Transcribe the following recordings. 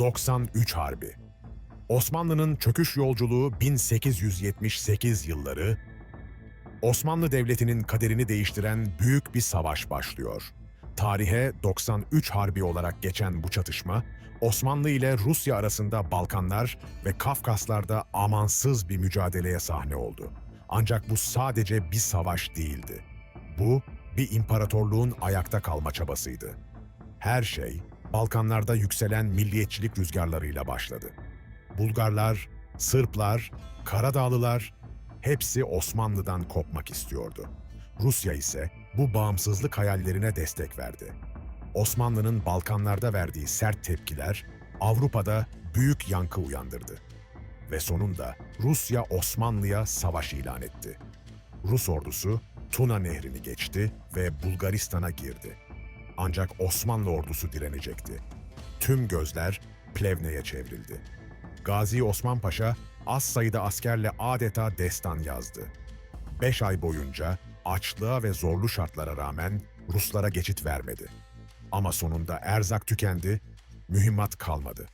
93 Harbi Osmanlı'nın çöküş yolculuğu 1878 yılları, Osmanlı Devleti'nin kaderini değiştiren büyük bir savaş başlıyor. Tarihe 93 Harbi olarak geçen bu çatışma, Osmanlı ile Rusya arasında Balkanlar ve Kafkaslar'da amansız bir mücadeleye sahne oldu. Ancak bu sadece bir savaş değildi. Bu, bir imparatorluğun ayakta kalma çabasıydı. Her şey, Balkanlarda yükselen milliyetçilik rüzgarlarıyla başladı. Bulgarlar, Sırplar, Karadağlılar hepsi Osmanlı'dan kopmak istiyordu. Rusya ise bu bağımsızlık hayallerine destek verdi. Osmanlı'nın Balkanlarda verdiği sert tepkiler Avrupa'da büyük yankı uyandırdı. Ve sonunda Rusya Osmanlı'ya savaş ilan etti. Rus ordusu Tuna Nehri'ni geçti ve Bulgaristan'a girdi. Ancak Osmanlı ordusu direnecekti. Tüm gözler Plevne'ye çevrildi. Gazi Osman Paşa az sayıda askerle adeta destan yazdı. Beş ay boyunca açlığa ve zorlu şartlara rağmen Ruslara geçit vermedi. Ama sonunda erzak tükendi, mühimmat kalmadı.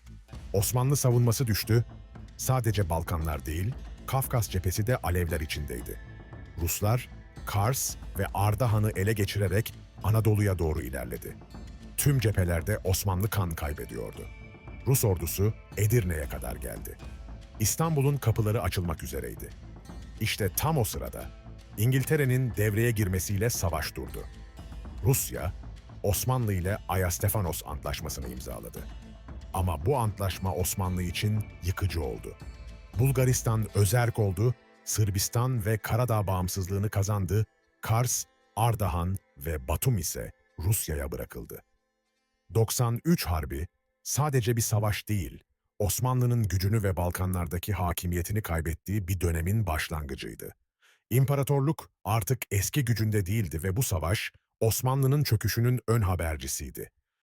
Osmanlı savunması düştü, sadece Balkanlar değil, Kafkas cephesi de alevler içindeydi. Ruslar, Kars ve Ardahan'ı ele geçirerek Anadolu'ya doğru ilerledi. Tüm cephelerde Osmanlı kan kaybediyordu. Rus ordusu Edirne'ye kadar geldi. İstanbul'un kapıları açılmak üzereydi. İşte tam o sırada İngiltere'nin devreye girmesiyle savaş durdu. Rusya, Osmanlı ile Ayastefanos Antlaşması'nı imzaladı. Ama bu antlaşma Osmanlı için yıkıcı oldu. Bulgaristan özerk oldu, Sırbistan ve Karadağ bağımsızlığını kazandı, Kars, Ardahan ve Batum ise Rusya'ya bırakıldı. 93 Harbi sadece bir savaş değil, Osmanlı'nın gücünü ve Balkanlardaki hakimiyetini kaybettiği bir dönemin başlangıcıydı. İmparatorluk artık eski gücünde değildi ve bu savaş Osmanlı'nın çöküşünün ön habercisiydi.